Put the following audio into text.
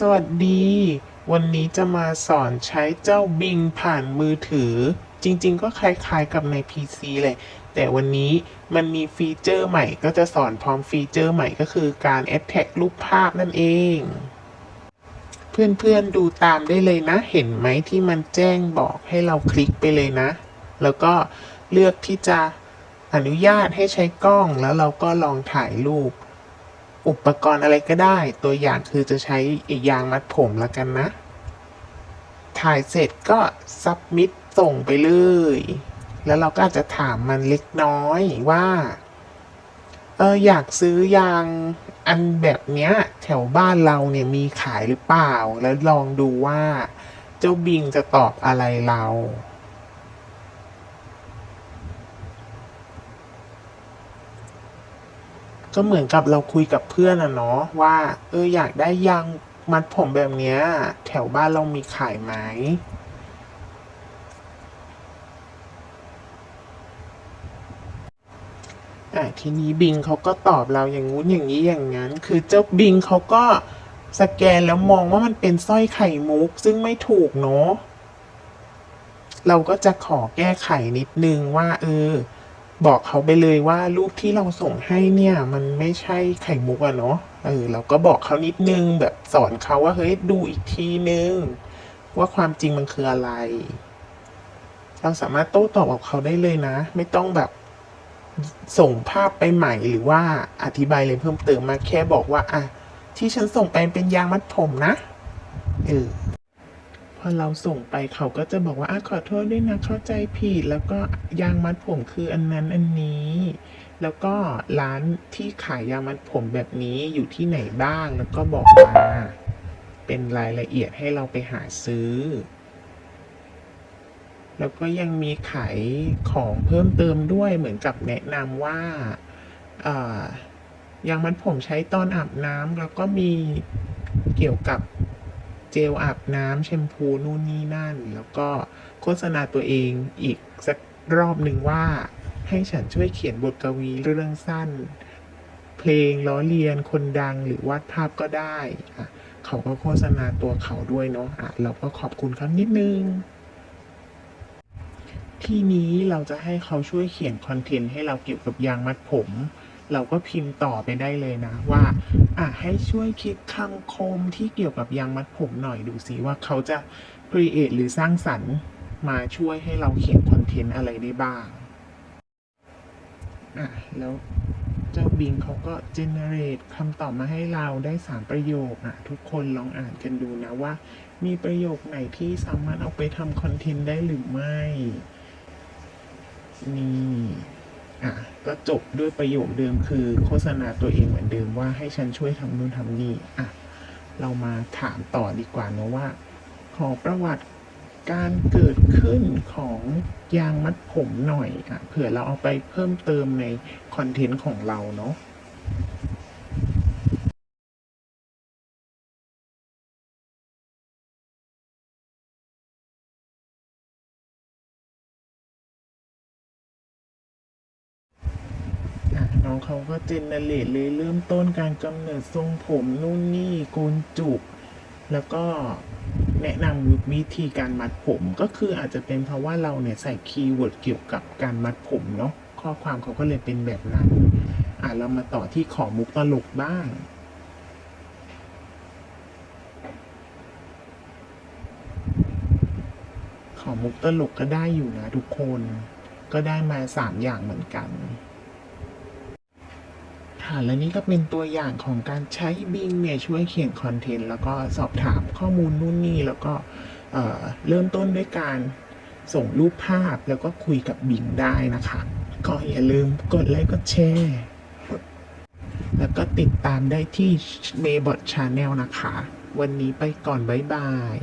สวัสดี วันนี้จะมาสอนใช้เจ้าบิงผ่านมือถือ จริงๆ ก็คล้ายๆกับใน PC เลย แต่วันนี้มันมีฟีเจอร์ใหม่ก็จะสอนพร้อมฟีเจอร์ใหม่ก็คือการ a อ t แท g รูปภาพนั่นเอง เพื่อนๆดูตามได้เลยนะ เห็นไหมที่มันแจ้งบอกให้เราคลิกไปเลยนะ แล้วก็เลือกที่จะอนุญาตให้ใช้กล้องแล้วเราก็ลองถ่ายรูป อุปกรณ์อะไรก็ได้ ตัวอย่างคือจะใช้อีกยางมัดผมแล้วกันนะ ถ่ายเสร็จก็ซับมิดส่งไปเลย แล้วเราก็อาจจะถามมันเล็กน้อยว่า เอออยากซื้อยางอันแบบเนี้ยแถวบ้านเราเนี่ยมีขายหรือเปล่า แล้วลองดูว่า เจ้าบิงจะตอบอะไรเรา ก็เหมือนกับเราคุยกับเพื่อนอะเนาะว่า เอออยากได้ยางมัดผมแบบเนี้ย แถวบ้านเรามีขายไหมอะทีนี้บิงเขาก็ตอบเราอย่างงู้นอย่างนี้อย่างนั้น คือเจ้าบิงเขาก็สแกนแล้วมองว่ามันเป็นสร้อยไข่มุกซึ่งไม่ถูกเนาะเราก็จะขอแก้ไขนิดนึงว่า เออ บอกเขาไปเลยว่ารูปที่เราส่งให้เนี่ย มันไม่ใช่ไข่มุกอะเนาะเออเราก็บอกเขานิดนึงแบบสอนเขาว่าเฮ้ยดูอีกทีนึง ว่าความจริงมันคืออะไร เราสามารถโต้ตอบกับเขาได้เลยนะ ไม่ต้องแบบส่งภาพไปใหม่หรือว่าอธิบายเลยเพิ่มเติมมาแค่บอกว่าอะที่ฉันส่งไปเป็นยางมัดผมนะเออ อเราส่งไปเขาก็จะบอกว่าอะขอโทษด้วยนะเข้าใจผิด แล้วก็ยางมัดผมคืออันนั้นอันนี้ แล้วก็ร้านที่ขายยางมัดผมแบบนี้อยู่ที่ไหนบ้างแล้วก็บอกมา เป็นรายละเอียดให้เราไปหาซื้อ แล้วก็ยังมีขายของเพิ่มเติมด้วยเหมือนกับแนะนำว่าอ่อยางมัดผมใช้ตอนอาบน้ำแล้วก็มีเกี่ยวกับ เจลอาบน้ำแชมพูนู่นนี่นั่น แล้วก็โฆษณาตัวเองอีกสักรอบหนึ่งว่า ให้ฉันช่วยเขียนบทกวีเรื่องสั้น เพลงล้อเลียนคนดังหรือวาดภาพก็ได้อะเขาก็โฆษณาตัวเขาด้วยเนาะอะเราก็ขอบคุณเขานิดนึง ทีนี้เราจะให้เขาช่วยเขียนคอนเทนต์ให้เราเกี่ยวกับยางมัดผม เราก็พิมพ์ต่อไปได้เลยนะ ว่าอะให้ช่วยคิดคำคมที่เกี่ยวกับยางมัดผมหน่อยดูสิว่าเขาจะ create หรือสร้างสรรค์มาช่วยให้เราเขียนคอนเทนต์อะไรได้บ้างอะแล้วเจ้าบิงเขาก็ generate คำตอบมาให้เราได้สามประโยคอะทุกคนลองอ่านกันดูนะว่า มีประโยคไหนที่สามารถเอาไปทำคอนเทนต์ได้หรือไม่ นี่ อะ ก็จบด้วยประโยคเดิมคือโฆษณาตัวเองเหมือนเดิมว่าให้ฉันช่วยทำนู่นทำนี่อะเรามาถามต่อดีกว่านะว่า ขอประวัติการเกิดขึ้นของยางมัดผมหน่อยอะเผื่อเราเอาไปเพิ่มเติมในคอนเทนต์ของเราเนาะ เขาก็เจนเนเรตเลยเริ่มต้นการกำเนิดทรงผมนู่นนี่โกนจุก แล้วก็แนะนำวิธีการมัดผมก็คืออาจจะเป็นเพราะว่าเราเนี่ยใส่คีย์เวิร์ดเกี่ยวกับการมัดผมเนาะข้อความเขาก็เลยเป็นแบบนั้น อะเรามาต่อที่ขอมุกตลกบ้างขอมุกตลกก็ได้อยู่นะทุกคน ก็ได้มาสามอย่างเหมือนกัน ค่ะและนี่ก็เป็นตัวอย่างของการใช้บิงเนี่ยช่วยเขียนคอนเทนต์แล้วก็สอบถามข้อมูลนู่นนี่แล้วก็เอ่อเริ่มต้นด้วยการส่งรูปภาพแล้วก็คุยกับบิงได้นะคะ ก็อย่าลืมกดไลค์กดแชร์แล้วก็ติดตามได้ที่ Maybot Channel นะคะ วันนี้ไปก่อน บ๊ายบาย